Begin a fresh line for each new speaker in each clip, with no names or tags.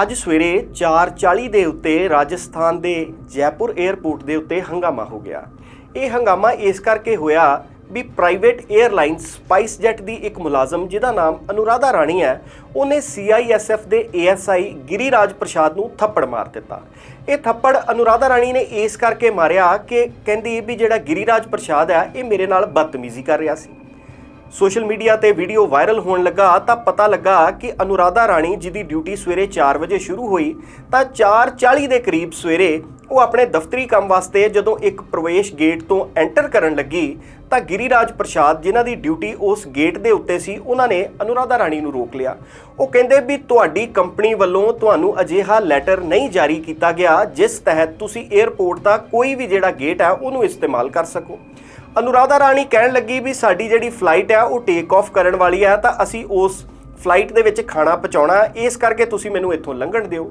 ਅੱਜ ਸਵੇਰੇ 4:40 ਦੇ ਉੱਤੇ ਰਾਜਸਥਾਨ ਦੇ ਜੈਪੁਰ 에ਅਰਪੋਰਟ ਦੇ ਉੱਤੇ ਹੰਗਾਮਾ ਹੋ ਗਿਆ। ਇਹ ਹੰਗਾਮਾ ਇਸ ਕਰਕੇ ਹੋਇਆ ਵੀ ਪ੍ਰਾਈਵੇਟ 에ਅਰਲਾਈਨ ਸਪਾਈਸ ਜੈਟ ਦੀ ਇੱਕ ਮੁਲਾਜ਼ਮ ਜਿਹਦਾ ਨਾਮ ਅਨੁਰਾਧਾ ਰਾਣੀ ਹੈ, ਉਹਨੇ ਸੀਆਈਐਸਐਫ ਦੇ ਏਐਸਆਈ ਗਿਰੀਰਾਜ ਪ੍ਰਸਾਦ ਨੂੰ ਥੱਪੜ ਮਾਰ ਦਿੱਤਾ। ਇਹ ਥੱਪੜ ਅਨੁਰਾਧਾ ਰਾਣੀ ਨੇ ਇਸ ਕਰਕੇ ਮਾਰਿਆ ਕਿ ਕਹਿੰਦੀ ਵੀ ਜਿਹੜਾ ਗਿਰੀਰਾਜ ਪ੍ਰਸਾਦ ਹੈ, ਇਹ ਮੇਰੇ ਨਾਲ ਬਦਤਮੀਜ਼ੀ ਕਰ ਰਿਹਾ ਸੀ। ਸੋਸ਼ਲ ਮੀਡੀਆ ਤੇ ਵੀਡੀਓ ਵਾਇਰਲ ਹੋਣ ਲੱਗਾ ਤਾਂ ਪਤਾ ਲੱਗਾ ਕਿ ਅਨੁਰਾਧਾ ਰਾਣੀ ਜਿਹਦੀ ਡਿਊਟੀ ਸਵੇਰੇ 4 ਵਜੇ ਸ਼ੁਰੂ ਹੋਈ ਤਾਂ 4:40 ਦੇ ਕਰੀਬ ਸਵੇਰੇ ਉਹ ਆਪਣੇ ਦਫ਼ਤਰੀ ਕੰਮ ਵਾਸਤੇ ਜਦੋਂ ਇੱਕ ਪ੍ਰਵੇਸ਼ ਗੇਟ ਤੋਂ ਐਂਟਰ ਕਰਨ ਲੱਗੀ ਤਾਂ ਗਿਰੀਰਾਜ ਪ੍ਰਸਾਦ ਜਿਨ੍ਹਾਂ ਦੀ ਡਿਊਟੀ ਉਸ ਗੇਟ ਦੇ ਉੱਤੇ ਸੀ, ਉਹਨਾਂ ਨੇ ਅਨੁਰਾਧਾ ਰਾਣੀ ਨੂੰ ਰੋਕ ਲਿਆ। ਉਹ ਕਹਿੰਦੇ ਵੀ ਤੁਹਾਡੀ ਕੰਪਨੀ ਵੱਲੋਂ ਤੁਹਾਨੂੰ ਅਜਿਹਾ ਲੈਟਰ ਨਹੀਂ ਜਾਰੀ ਕੀਤਾ ਗਿਆ ਜਿਸ ਤਹਿਤ ਤੁਸੀਂ 에ਅਰਪੋਰਟ ਦਾ ਕੋਈ ਵੀ ਜਿਹੜਾ ਗੇਟ ਹੈ ਉਹਨੂੰ ਇਸਤੇਮਾਲ ਕਰ ਸਕੋ। ਅਨੁਰਾਧਾ ਰਾਣੀ ਕਹਿਣ ਲੱਗੀ ਵੀ ਸਾਡੀ ਜਿਹੜੀ ਫਲਾਈਟ ਹੈ ਉਹ ਟੇਕ ਆਫ ਕਰਨ ਵਾਲੀ ਹੈ ਤਾਂ ਅਸੀਂ ਉਸ ਫਲਾਈਟ ਦੇ ਵਿੱਚ ਖਾਣਾ ਪਹੁੰਚਾਉਣਾ। ਇਸ ਕਰਕੇ ਤੁਸੀਂ ਮੈਨੂੰ ਇੱਥੋਂ ਲੰਘਣ ਦਿਓ।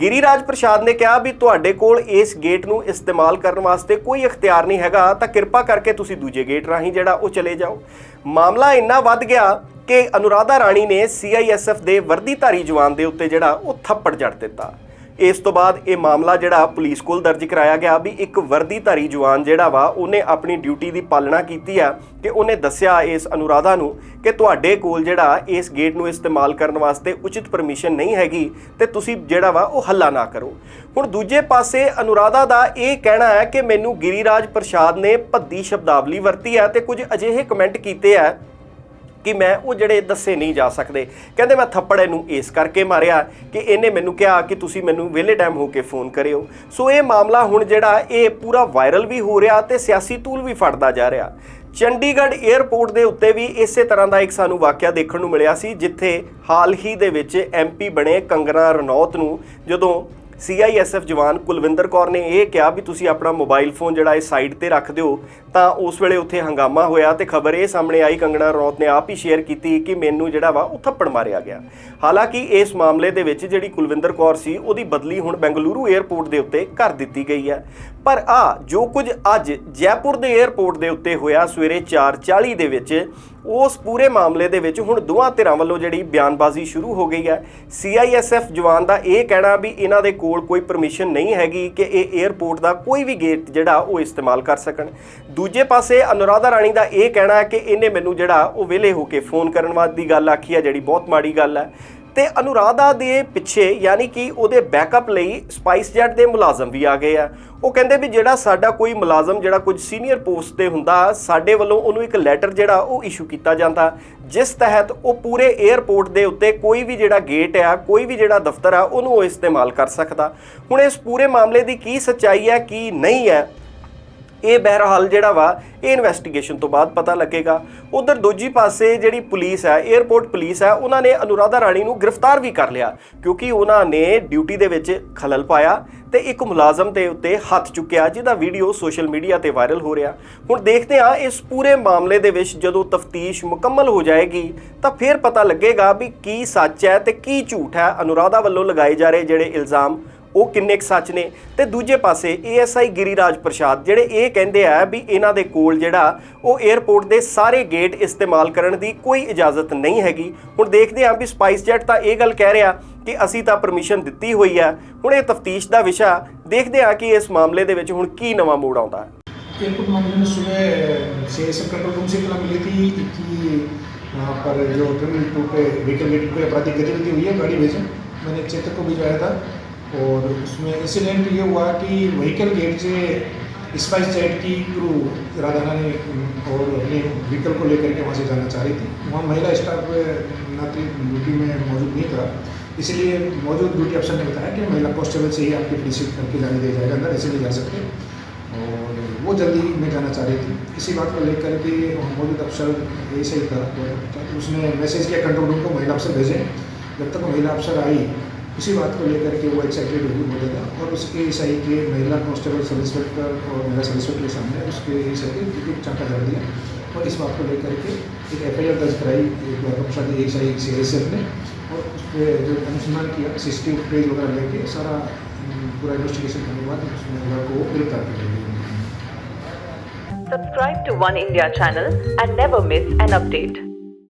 ਗਿਰੀਰਾਜ ਪ੍ਰਸਾਦ ਨੇ ਕਿਹਾ ਵੀ ਤੁਹਾਡੇ ਕੋਲ ਇਸ ਗੇਟ ਨੂੰ ਇਸਤੇਮਾਲ ਕਰਨ ਵਾਸਤੇ ਕੋਈ ਇਖਤਿਆਰ ਨਹੀਂ ਹੈਗਾ, ਤਾਂ ਕਿਰਪਾ ਕਰਕੇ ਤੁਸੀਂ ਦੂਜੇ ਗੇਟ ਰਾਹੀਂ ਜਿਹੜਾ ਉਹ ਚਲੇ ਜਾਓ। ਮਾਮਲਾ ਇੰਨਾ ਵੱਧ ਗਿਆ ਕਿ ਅਨੁਰਾਧਾ ਰਾਣੀ ਨੇ ਸੀਆਈਐਸਐਫ ਦੇ ਵਰਦੀਧਾਰੀ ਜਵਾਨ ਦੇ ਉੱਤੇ ਜਿਹੜਾ ਉਹ ਥੱਪੜ ਜੜ ਦਿੱਤਾ। ਇਸ ਤੋਂ ਬਾਅਦ ਇਹ ਮਾਮਲਾ ਜਿਹੜਾ ਪੁਲਿਸ ਕੋਲ ਦਰਜ ਕਰਾਇਆ ਗਿਆ ਵੀ ਇੱਕ ਵਰਦੀਧਾਰੀ ਜਵਾਨ ਜਿਹੜਾ ਵਾ, ਉਹਨੇ ਆਪਣੀ ਡਿਊਟੀ ਦੀ ਪਾਲਣਾ ਕੀਤੀ ਆ ਕਿ ਉਹਨੇ ਦੱਸਿਆ ਇਸ ਅਨੁਰਾਧਾ ਨੂੰ ਕਿ ਤੁਹਾਡੇ ਕੋਲ ਜਿਹੜਾ ਇਸ ਗੇਟ ਨੂੰ ਇਸਤੇਮਾਲ ਕਰਨ ਵਾਸਤੇ ਉਚਿਤ ਪਰਮਿਸ਼ਨ ਨਹੀਂ ਹੈਗੀ ਤੇ ਤੁਸੀਂ ਜਿਹੜਾ ਵਾ, ਉਹ ਹੱਲਾ ਨਾ ਕਰੋ। ਹੁਣ ਦੂਜੇ ਪਾਸੇ ਅਨੁਰਾਧਾ ਦਾ ਇਹ ਕਹਿਣਾ ਹੈ ਕਿ ਮੈਨੂੰ ਗਿਰੀਰਾਜ ਪ੍ਰਸਾਦ ਨੇ ਭੱਦੀ ਸ਼ਬਦਾਵਲੀ ਵਰਤੀ ਹੈ ਤੇ ਕੁਝ ਅਜਿਹੇ ਕਮੈਂਟ ਕੀਤੇ ਆ ਕਿ ਮੈਂ ਉਹ ਜਿਹੜੇ ਦੱਸੇ ਨਹੀਂ ਜਾ ਸਕਦੇ। ਕਹਿੰਦੇ ਮੈਂ ਥੱਪੜ ਇਹਨੂੰ ਇਸ ਕਰਕੇ ਮਾਰਿਆ ਕਿ ਇਹਨੇ ਮੈਨੂੰ ਕਿਹਾ ਕਿ ਤੁਸੀਂ ਮੈਨੂੰ ਵਿਹਲੇ ਟਾਈਮ ਹੋ ਕੇ ਫੋਨ ਕਰਿਓ। ਸੋ ਇਹ ਮਾਮਲਾ ਹੁਣ ਜਿਹੜਾ ਇਹ ਪੂਰਾ ਵਾਇਰਲ ਵੀ ਹੋ ਰਿਹਾ ਤੇ ਸਿਆਸੀ ਤੂਲ ਵੀ ਫੜਦਾ ਜਾ ਰਿਹਾ। ਚੰਡੀਗੜ੍ਹ 에ਅਰਪੋਰਟ ਦੇ ਉੱਤੇ ਵੀ ਇਸੇ ਤਰ੍ਹਾਂ ਦਾ ਇੱਕ ਸਾਨੂੰ ਵਾਕਿਆ ਦੇਖਣ ਨੂੰ ਮਿਲਿਆ ਸੀ, ਜਿੱਥੇ ਹਾਲ ਹੀ ਦੇ ਵਿੱਚ ਐਮਪੀ ਬਣੇ ਕੰਗਨਾ ਰਣੌਤ ਨੂੰ, ਜਦੋਂ ਸੀਆਈਐਸਐਫ ਜਵਾਨ ਕੁਲਵਿੰਦਰ ਕੌਰ ਨੇ ਇਹ ਕਿਹਾ ਵੀ ਤੁਸੀਂ ਆਪਣਾ ਮੋਬਾਈਲ ਫੋਨ ਜਿਹੜਾ ਇਹ ਸਾਈਡ ਤੇ ਰੱਖ ਦਿਓ ਤਾਂ ਉਸ ਵੇਲੇ ਉੱਥੇ ਹੰਗਾਮਾ ਹੋਇਆ ਤੇ ਖਬਰ ਇਹ ਸਾਹਮਣੇ ਆਈ, ਕੰਗਣਾ ਰੌਤ ਨੇ ਆਪ ਹੀ ਸ਼ੇਅਰ ਕੀਤੀ ਕਿ ਮੈਨੂੰ ਜਿਹੜਾ ਵਾ ਉਹ ਥੱਪੜ ਮਾਰਿਆ ਗਿਆ। ਹਾਲਾਂਕਿ ਇਸ ਮਾਮਲੇ ਦੇ ਵਿੱਚ ਜਿਹੜੀ ਕੁਲਵਿੰਦਰ ਕੌਰ ਸੀ, ਉਹਦੀ ਬਦਲੀ ਹੁਣ ਬੈਂਗਲੁਰੂ 에ਅਰਪੋਰਟ ਦੇ ਉੱਤੇ ਕਰ ਦਿੱਤੀ ਗਈ ਹੈ। ਪਰ ਆ, ਜੋ ਕੁਝ ਅੱਜ ਜੈਪੁਰ ਦੇ 에ਅਰਪੋਰਟ ਦੇ ਉੱਤੇ ਹੋਇਆ ਸਵੇਰੇ 4:40 ਦੇ ਵਿੱਚ, ਉਸ ਪੂਰੇ ਮਾਮਲੇ ਦੇ ਵਿੱਚ ਹੁਣ ਦੋਹਾਂ ਧਿਰਾਂ ਵੱਲੋਂ ਜਿਹੜੀ ਬਿਆਨਬਾਜ਼ੀ ਸ਼ੁਰੂ ਹੋ ਗਈ ਹੈ। ਸੀਆਈਐਸਐਫ ਜਵਾਨ ਦਾ ਇਹ ਕਹਿਣਾ ਵੀ ਇਹਨਾਂ ਦੇ ਕੋਲ ਕੋਈ ਪਰਮਿਸ਼ਨ ਨਹੀਂ ਹੈਗੀ ਕਿ ਇਹ 에ਅਰਪੋਰਟ ਦਾ ਕੋਈ ਵੀ ਗੇਟ ਜਿਹੜਾ ਉਹ ਇਸਤੇਮਾਲ ਕਰ ਸਕਣ। ਦੂਜੇ ਪਾਸੇ ਅਨੁਰਾਧਾ ਰਾਣੀ ਦਾ ਇਹ ਕਹਿਣਾ ਹੈ ਕਿ ਇਹਨੇ ਮੈਨੂੰ ਜਿਹੜਾ ਉਹ ਵਿਹਲੇ ਹੋ ਕੇ ਫੋਨ ਕਰਨ ਵਾਦ ਦੀ ਗੱਲ ਆਖੀ ਹੈ, ਜਿਹੜੀ ਬਹੁਤ ਮਾੜੀ ਗੱਲ ਹੈ। ਤੇ ਅਨੁਰਾਧਾ ਦੇ ਪਿੱਛੇ ਯਾਨੀ ਕਿ ਉਹਦੇ ਬੈਕਅਪ ਲਈ ਸਪਾਈਸ ਜੈਟ ਦੇ ਮੁਲਾਜ਼ਮ ਵੀ ਆ ਗਏ ਆ। ਉਹ ਕਹਿੰਦੇ ਵੀ ਜਿਹੜਾ ਸਾਡਾ ਕੋਈ ਮੁਲਾਜ਼ਮ, ਜਿਹੜਾ ਕੁਝ ਸੀਨੀਅਰ ਪੋਸਟ ਤੇ ਹੁੰਦਾ, ਸਾਡੇ ਵੱਲੋਂ ਉਹਨੂੰ ਇੱਕ ਲੈਟਰ ਜਿਹੜਾ ਉਹ ਇਸ਼ੂ ਕੀਤਾ ਜਾਂਦਾ। ਜਿਸ ਤਹਿਤ ਉਹ ਪੂਰੇ 에ਅਰਪੋਰਟ ਦੇ ਉੱਤੇ ਕੋਈ ਵੀ ਜਿਹੜਾ ਗੇਟ ਆ, ਕੋਈ ਵੀ ਜਿਹੜਾ ਦਫ਼ਤਰ ਆ, ਉਹਨੂੰ ਉਹ ਇਸਤੇਮਾਲ ਕਰ ਸਕਦਾ। ਹੁਣ ਇਸ ਪੂਰੇ ਮਾਮਲੇ ਦੀ ਕੀ ਸੱਚਾਈ ਹੈ, ਕੀ ਨਹੀਂ ਹੈ ਇਹ ਬਹਿਰਹਾਲ ਜਿਹੜਾ ਵਾ, ਇਹ ਇਨਵੈਸਟੀਗੇਸ਼ਨ ਤੋਂ ਬਾਅਦ ਪਤਾ ਲੱਗੇਗਾ। ਉਧਰ ਦੂਜੀ ਪਾਸੇ ਜਿਹੜੀ ਪੁਲਿਸ ਹੈ 에ਅਰਪੋਰਟ ਪੁਲਿਸ ਹੈ, ਉਹਨਾਂ ਨੇ ਅਨੁਰਾਧਾ ਰਾਣੀ ਨੂੰ ਗ੍ਰਿਫਤਾਰ ਵੀ ਕਰ ਲਿਆ, ਕਿਉਂਕਿ ਉਹਨਾਂ ਨੇ ਡਿਊਟੀ ਦੇ ਵਿੱਚ ਖਲਲ ਪਾਇਆ ਤੇ ਇੱਕ ਮੁਲਾਜ਼ਮ ਦੇ ਉੱਤੇ ਹੱਥ ਚੁੱਕਿਆ, ਜਿਹਦਾ ਵੀਡੀਓ ਸੋਸ਼ਲ ਮੀਡੀਆ ਤੇ ਵਾਇਰਲ ਹੋ ਰਿਹਾ। ਹੁਣ ਦੇਖਦੇ ਹਾਂ, ਇਸ ਪੂਰੇ ਮਾਮਲੇ ਦੇ ਵਿੱਚ ਜਦੋਂ ਤਫਤੀਸ਼ ਮੁਕੰਮਲ ਹੋ ਜਾਏਗੀ, ਤਾਂ ਫਿਰ ਪਤਾ ਲੱਗੇਗਾ ਵੀ ਕੀ ਸੱਚ ਹੈ ਤੇ ਕੀ ਝੂਠ ਹੈ। ਅਨੁਰਾਧਾ ਵੱਲੋਂ ਲਗਾਏ ਜਾ ਰਹੇ ਜਿਹੜੇ ਇਲਜ਼ਾਮ ਉਹ ਕਿੰਨੇ ਕੁ ਸੱਚ ਨੇ? ਤੇ ਦੂਜੇ ਪਾਸੇ ਏਐਸਆਈ ਗਿਰੀਰਾਜ ਪ੍ਰਸ਼ਾਦ, ਜਿਹੜੇ ਇਹ ਕਹਿੰਦੇ ਆ ਵੀ ਇਹਨਾਂ ਦੇ ਕੋਲ ਜਿਹੜਾ ਉਹ 에어ਪੋਰਟ ਦੇ ਸਾਰੇ ਗੇਟ ਇਸਤੇਮਾਲ ਕਰਨ ਦੀ ਕੋਈ ਇਜਾਜ਼ਤ ਨਹੀਂ ਹੈਗੀ। ਹੁਣ ਦੇਖਦੇ ਆ ਵੀ ਸਪਾਈਸ ਜੈਟ ਤਾਂ ਇਹ ਗੱਲ ਕਹਿ ਰਿਹਾ ਕਿ ਅਸੀਂ ਤਾਂ ਪਰਮਿਸ਼ਨ ਦਿੱਤੀ ਹੋਈ ਆ। ਹੁਣ ਇਹ ਤਫਤੀਸ਼ ਦਾ ਵਿਸ਼ਾ ਦੇਖਦੇ ਆ ਕਿ ਇਸ ਮਾਮਲੇ ਦੇ ਵਿੱਚ ਹੁਣ ਕੀ ਨਵਾਂ ਮੋੜ ਆਉਂਦਾ ਹੈ।
इनपुट मामले में सुबह से सब कंट्रोल रूम से इतना मिली थी कि पर जो टू पे व्हीकल गेटिंग पे आपराधिक हुई है गाड़ी भेजें मैंने चेतक को भिजवाया था और उसमें इंसिडेंट ये हुआ कि व्हीकल गेट से स्पाइस जेट की क्रू राधाना ने, और अपने व्हीकल को लेकर के वहाँ से जाना चाह रही थी। वहाँ महिला स्टाफ नात्री ड्यूटी में मौजूद नहीं था। इसलिए मौजूद ड्यूटी अफसर ने बताया कि महिला कॉन्स्टेबल से ही आपकी रिसीव करके जाने दिया जाएगा, अंदर ऐसे नहीं जा सकते। और वो जल्दी में जाना चाह रही थी। इसी बात को लेकर के मौजूद अफसर ऐसे ही था तो उसने मैसेज किया कंट्रोल रूम को महिला अफसर भेजें। जब तक महिला अफसर आई उसी बात को लेकर के वो एक्साइटेड होगी बोलेगा और उसके एसआई के महिला कांस्टेबल सब इंस्पेक्टर और महिला सब इंस्पेक्टर के सामने उसके एसआई के क्योंकि चाका कर दिया और इस बात को लेकर के एक एफ़ आई आर दर्ज कराई एक Prasad S I C S F ने और उस पर जो अनुसंधान किया सी सी टी वी वगैरह लेके सारा पूरा इन्वेस्टिगेशन करने के बाद उसमें महिला को गिरफ़्तार कर लिया
Subscribe to One India channel and never miss an update.